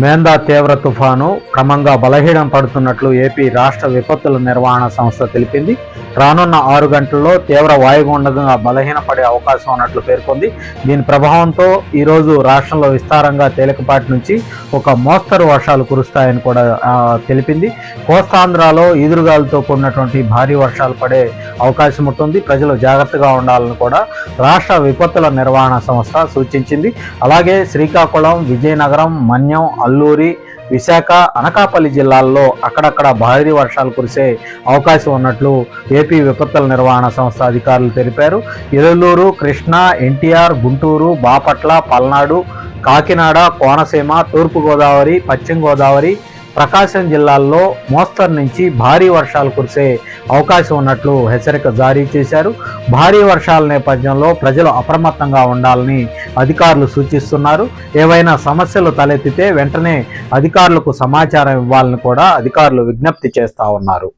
మేందా తీవ్ర తుఫాను క్రమంగా బలహీనం పడుతున్నట్లు ఏపీ రాష్ట్ర విపత్తుల నిర్వహణ సంస్థ తెలిపింది. రానున్న ఆరు గంటల్లో తీవ్ర వాయుగుండంగా బలహీనపడే అవకాశం ఉన్నట్లు పేర్కొంది. దీని ప్రభావంతో ఈరోజు రాష్ట్రంలో విస్తారంగా తేలికపాటి నుంచి ఒక మోస్తరు వర్షాలు కురుస్తాయని కూడా తెలిపింది. కోస్తాంధ్రాలో ఈదురుగాలితో కూడినటువంటి భారీ వర్షాలు పడే అవకాశం ఉంటుంది. ప్రజలు జాగ్రత్తగా ఉండాలని కూడా రాష్ట్ర విపత్తుల నిర్వహణ సంస్థ సూచించింది. అలాగే శ్రీకాకుళం విజయనగరం మన్యం అల్లూరి విశాఖ అనకాపల్లి జిల్లాల్లో అక్కడక్కడ భారీ వర్షాలు కురిసే అవకాశం ఉన్నట్లు ఏపీ విపత్తుల నిర్వహణ సంస్థ అధికారులు తెలిపారు. ఇరలూరు కృష్ణా ఎన్టీఆర్ గుంటూరు బాపట్ల పల్నాడు కాకినాడ కోనసీమ తూర్పుగోదావరి పశ్చిమ గోదావరి ప్రకాశం జిల్లాల్లో మోస్తరు నుంచి భారీ వర్షాలు కురిసే అవకాశం ఉన్నట్లు హెచ్చరిక జారీ చేశారు. భారీ వర్షాల నేపథ్యంలో ప్రజలు అప్రమత్తంగా ఉండాలని అధికారులు సూచిస్తున్నారు. ఏవైనా సమస్యలు తలెత్తితే వెంటనే అధికారులకు సమాచారం ఇవ్వాలని కూడా అధికారులు విజ్ఞప్తి చేస్తా ఉన్నారు.